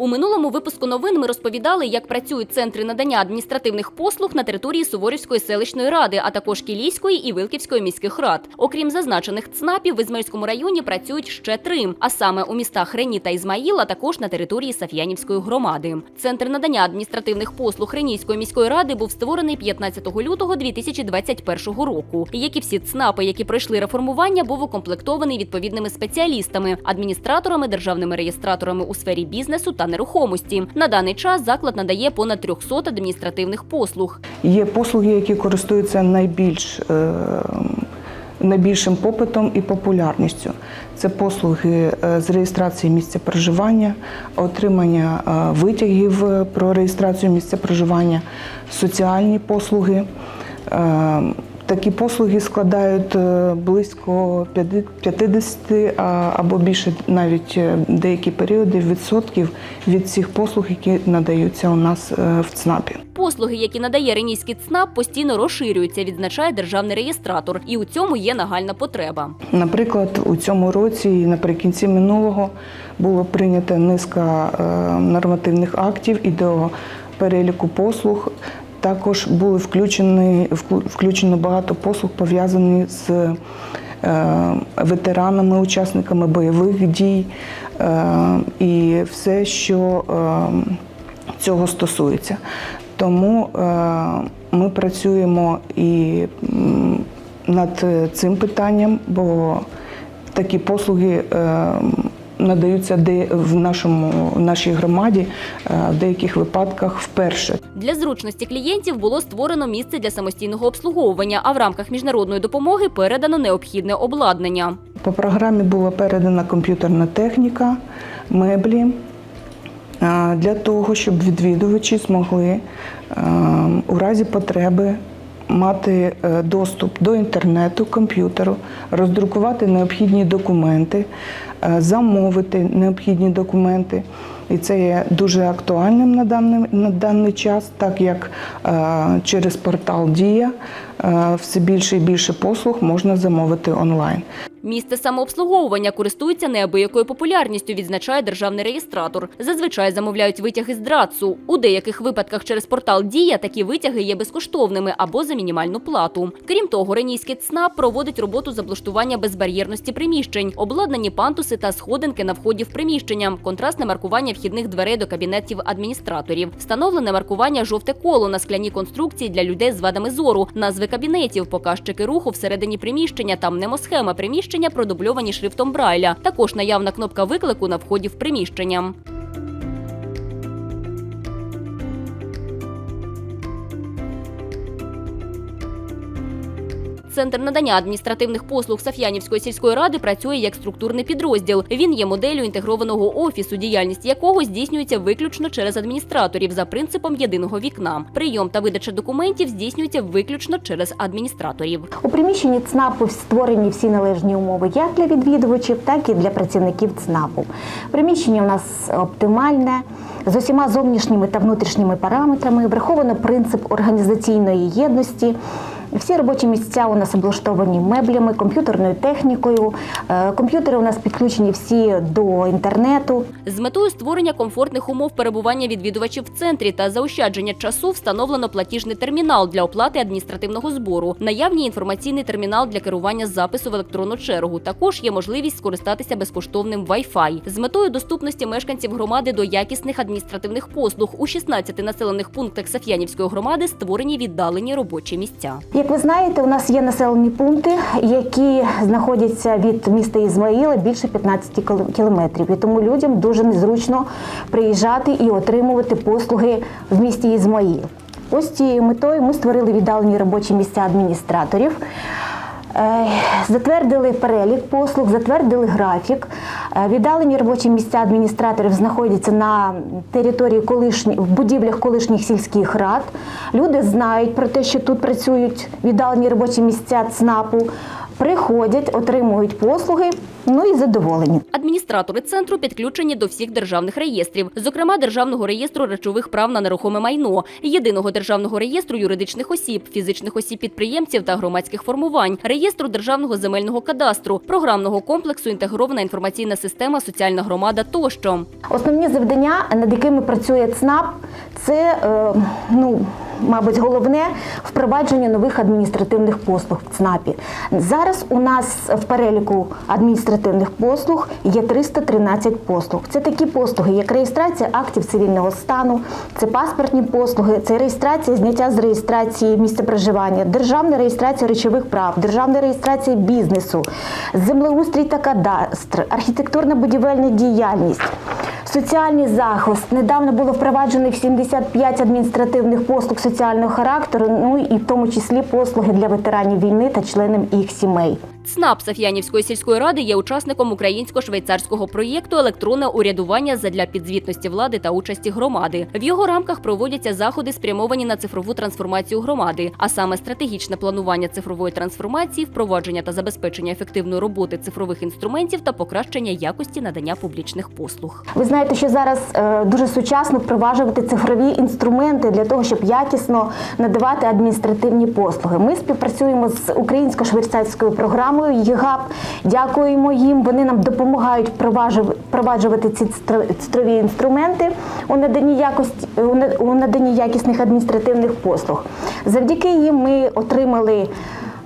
У минулому випуску новин ми розповідали, як працюють центри надання адміністративних послуг на території Суворівської селищної ради, а також Кілійської і Вилківської міських рад. Окрім зазначених ЦНАПів, в Ізмаїльському районі працюють ще три, а саме у містах Рені та Ізмаїл, а також на території Саф'янівської громади. Центр надання адміністративних послуг Ренійської міської ради був створений 15 лютого 2021 року. Як і всі ЦНАПи, які пройшли реформування, був укомплектований відповідними спеціалістами, адміністраторами, державними реєстраторами у сфері бізнесу та нерухомості. На даний час заклад надає понад 300 адміністративних послуг. Є послуги, які користуються найбільш, е, найбільшим попитом і популярністю. Це послуги е, з реєстрації місця проживання, отримання е, витягів про реєстрацію місця проживання, соціальні послуги. Такі послуги складають е, близько 50 а- або більше навіть е, деякі періоди відсотків від всіх послуг, які надаються у нас е, в ЦНАПі. Послуги, які надає Ренійський ЦНАП, постійно розширюються, відзначає державний реєстратор, і у цьому є нагальна потреба. Наприклад, у цьому році і наприкінці минулого було прийнято низка нормативних актів і до переліку послуг. Також були включені включено багато послуг пов'язані з е, ветеранами, учасниками бойових дій е, і все, що е, цього стосується. Тому ми працюємо і над цим питанням, бо такі послуги надаються де в нашому в нашій громаді е, в деяких випадках вперше. Для зручності клієнтів було створено місце для самостійного обслуговування, а в рамках міжнародної допомоги передано необхідне обладнання. По програмі була передана комп'ютерна техніка, меблі е, для того, щоб відвідувачі змогли е, у разі потреби мати е, доступ до інтернету, комп'ютеру, роздрукувати необхідні документи, е, замовити необхідні документи. І це є дуже актуальним на даний, на даний час, так як е, через портал Дія е, все більше і більше послуг можна замовити онлайн. Місце самообслуговування користується неабиякою популярністю, відзначає державний реєстратор. Зазвичай замовляють витяги з драцу. У деяких випадках через портал Дія такі витяги є безкоштовними або за мінімальну плату. Крім того, Ренійський ЦНАП проводить роботу з облаштування безбар'єрності приміщень, обладнані пантуси та сходинки на вході в приміщення, контрастне маркування вхідних дверей до кабінетів адміністраторів, встановлене маркування жовте коло на скляній конструкції для людей з вадами зору, назви кабінетів, показчики руху всередині приміщення та мнемосхема приміщення продубльовані шрифтом Брайля. Також наявна кнопка виклику на вході в приміщення. Центр надання адміністративних послуг Саф'янівської сільської ради працює як структурний підрозділ. Він є моделлю інтегрованого офісу, діяльність якого здійснюється виключно через адміністраторів за принципом єдиного вікна. Прийом та видача документів здійснюється виключно через адміністраторів. У приміщенні ЦНАПу створені всі належні умови як для відвідувачів, так і для працівників ЦНАПу. Приміщення у нас оптимальне. З усіма зовнішніми та внутрішніми параметрами враховано принцип організаційної єдності. Всі робочі місця у нас облаштовані меблями, комп'ютерною технікою. Е, Комп'ютери у нас підключені всі до інтернету. З метою створення комфортних умов перебування відвідувачів в центрі та заощадження часу встановлено платіжний термінал для оплати адміністративного збору. Наявні інформаційний термінал для керування запису в електронну чергу. Також є можливість скористатися безкоштовним Wi-Fi. З метою доступності мешканців громади до якісних адміністративних послуг у 16 населених пунктах Саф'янівської громади створені віддалені робочі місця. Як ви знаєте, у нас є населені пункти, які знаходяться від міста Ізмаїла більше 15 кіл- кілометрів. І тому людям дуже незручно приїжджати і отримувати послуги в місті Ізмаїл. Ось цією метою ми створили віддалені робочі місця адміністраторів. Е, Затвердили перелік послуг, затвердили графік. Е, Віддалені робочі місця адміністраторів знаходяться на території колишні, в будівлях колишніх сільських рад. Люди знають про те, що тут працюють віддалені робочі місця ЦНАПу. Приходять, отримують послуги, ну і задоволені. Адміністратори центру підключені до всіх державних реєстрів, зокрема Державного реєстру речових прав на нерухоме майно, єдиного державного реєстру юридичних осіб, фізичних осіб підприємців та громадських формувань, реєстру державного земельного кадастру, програмного комплексу інтегрована інформаційна система Соціальна громада тощо. Основні завдання, над якими працює ЦНАП, це е, ну. Мабуть, головне впровадження нових адміністративних послуг в ЦНАПі. Зараз у нас в переліку адміністративних послуг є 313 послуг. Це такі послуги, як реєстрація актів цивільного стану, це паспортні послуги, це реєстрація, зняття з реєстрації місця проживання, державна реєстрація речових прав, державна реєстрація бізнесу, землеустрій та кадастр, архітектурна будівельна діяльність. Соціальний захист недавно було впроваджено 75 адміністративних послуг соціального характеру, ну і в тому числі послуги для ветеранів війни та членів їх сімей. ЦНАП Саф'янівської сільської ради є учасником українсько-швейцарського проєкту Електронне урядування задля підзвітності влади та участі громади. В його рамках проводяться заходи, спрямовані на цифрову трансформацію громади, а саме стратегічне планування цифрової трансформації, впровадження та забезпечення ефективної роботи цифрових інструментів та покращення якості надання публічних послуг. Ви знаєте, що зараз е, дуже сучасно впроваджувати цифрові інструменти для того, щоб якісно надавати адміністративні послуги. Ми співпрацюємо з українсько-швейцарською програмою ЄГАП. Дякуємо їм. Вони нам допомагають впроваджувати ці цифро- цифрові інструменти у наданні якості у наданні якісних адміністративних послуг. Завдяки їм ми отримали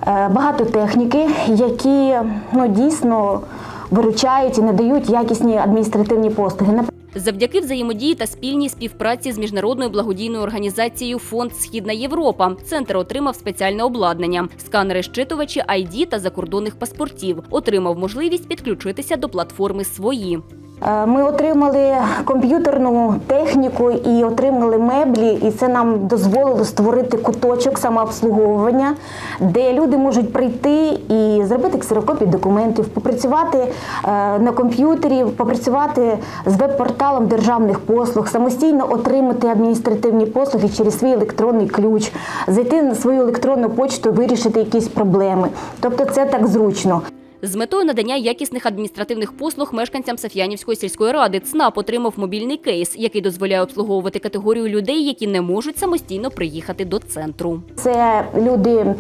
е, багато техніки, які ну дійсно виручають і надають якісні адміністративні послуги. Завдяки взаємодії та спільній співпраці з міжнародною благодійною організацією Фонд Східна Європа центр отримав спеціальне обладнання, сканери щитувачі ID та закордонних паспортів. Отримав можливість підключитися до платформи свої. Е, Ми отримали комп'ютерну техніку і отримали меблі, і це нам дозволило створити куточок самообслуговування, де люди можуть прийти і зробити ксерокопії документів, попрацювати е, на комп'ютері, попрацювати з веб-порталом державних послуг, самостійно отримати адміністративні послуги через свій електронний ключ, зайти на свою електронну почту, вирішити якісь проблеми. Тобто це так зручно. З метою надання якісних адміністративних послуг мешканцям Саф'янівської сільської ради ЦНАП отримав мобільний кейс, який дозволяє обслуговувати категорію людей, які не можуть самостійно приїхати до центру. Це люди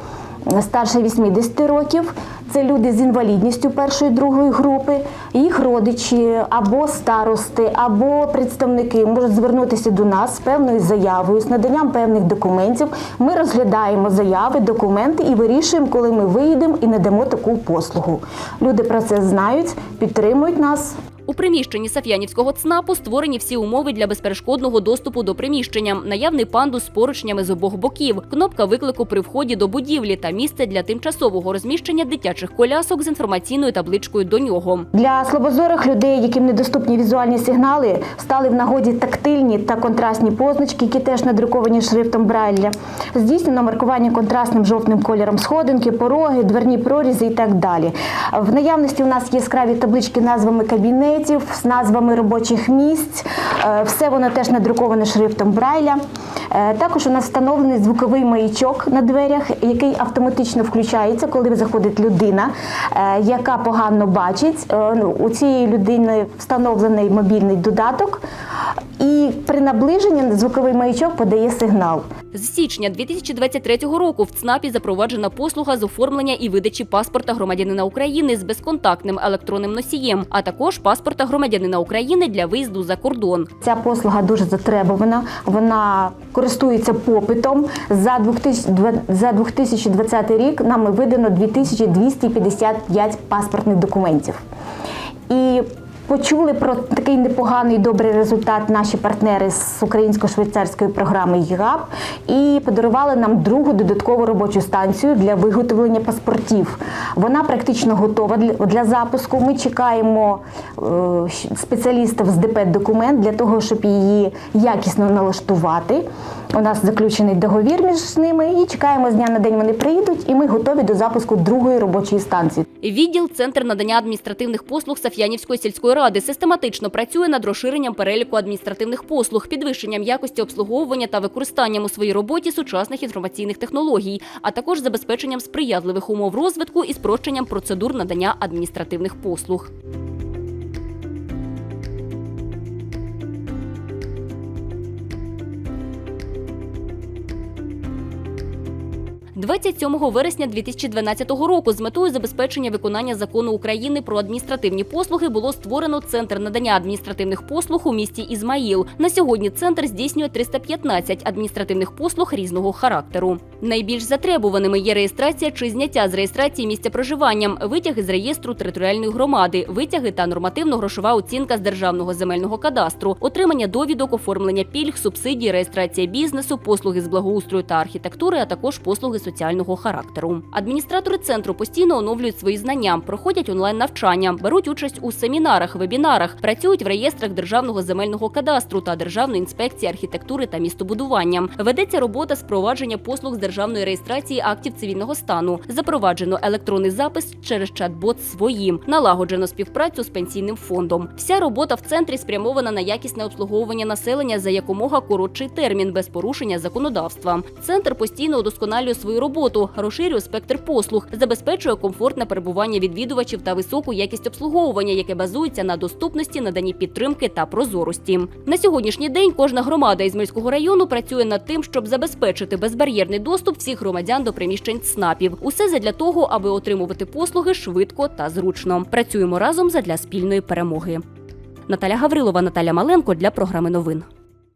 старше 80 років, це люди з інвалідністю першої другої групи, їх родичі або старости, або представники можуть звернутися до нас з певною заявою, з наданням певних документів. Ми розглядаємо заяви, документи і вирішуємо, коли ми виїдемо і надамо таку послугу. Люди про це знають, підтримують нас. У приміщенні Саф'янівського ЦНАПу створені всі умови для безперешкодного доступу до приміщення, наявний пандус з поручнями з обох боків, кнопка виклику при вході до будівлі та місце для тимчасового розміщення дитячих колясок з інформаційною табличкою до нього. Для слабозорих людей, яким недоступні візуальні сигнали, стали в нагоді тактильні та контрастні позначки, які теж надруковані шрифтом Брайля. Здійснено маркування контрастним жовтим кольором сходинки, пороги, дверні прорізи і так далі. В наявності у нас яскраві таблички назвами кабінетів, з назвами робочих місць. Е, Все воно теж надруковане шрифтом Брайля. Е, Також у нас встановлений звуковий маячок на дверях, який автоматично включається, коли заходить людина, е, яка погано бачить. Ну, У цієї людини встановлений мобільний додаток, і при наближенні звуковий маячок подає сигнал. З січня 2023 року в ЦНАПі запроваджена послуга з оформлення і видачі паспорта громадянина України з безконтактним електронним носієм, а також паспорта громадянина України для виїзду за кордон. Ця послуга дуже затребувана. Вона користується попитом. За 2020 рік нами видано 2255 паспортних документів. Почули про такий непоганий добрий результат наші партнери з українсько-швейцарської програми ЄГАП і подарували нам другу додаткову робочу станцію для виготовлення паспортів. Вона практично готова для, для запуску. Ми чекаємо е, спеціалістів з ДП документ для того, щоб її якісно налаштувати. У нас заключений договір між ними і чекаємо з дня на день. Вони приїдуть, і ми готові до запуску другої робочої станції. Відділ Центр надання адміністративних послуг Саф'янівської сільської міської ради систематично працює над розширенням переліку адміністративних послуг, підвищенням якості обслуговування та використанням у своїй роботі сучасних інформаційних технологій, а також забезпеченням сприятливих умов розвитку і спрощенням процедур надання адміністративних послуг. 27 вересня 2012 року з метою забезпечення виконання закону України про адміністративні послуги було створено центр надання адміністративних послуг у місті Ізмаїл. На сьогодні центр здійснює 315 адміністративних послуг різного характеру. Найбільш затребуваними є реєстрація чи зняття з реєстрації місця проживання, витяги з реєстру територіальної громади, витяги та нормативно-грошова оцінка з державного земельного кадастру, отримання довідок, оформлення пільг, субсидій, реєстрація бізнесу, послуги з благоустрою та архітектури, а також послуги соціального характеру. Адміністратори центру постійно оновлюють свої знання, проходять онлайн навчання, беруть участь у семінарах, вебінарах, працюють в реєстрах державного земельного кадастру та державної інспекції архітектури та містобудування. Ведеться робота з провадження послуг з державної реєстрації актів цивільного стану. Запроваджено електронний запис через чат-бот своїм, налагоджено співпрацю з пенсійним фондом. Вся робота в центрі спрямована на якісне обслуговування населення за якомога коротший термін без порушення законодавства. Центр постійно удосконалює свою роботу, розширює спектр послуг, забезпечує комфортне перебування відвідувачів та високу якість обслуговування, яке базується на доступності, наданні підтримки та прозорості. На сьогоднішній день кожна громада Ізмельського району працює над тим, щоб забезпечити безбар'єрний доступ всіх громадян до приміщень ЦНАПів. Усе задля того, аби отримувати послуги швидко та зручно. Працюємо разом задля спільної перемоги. Наталя Гаврилова, Наталя Маленко для програми новин.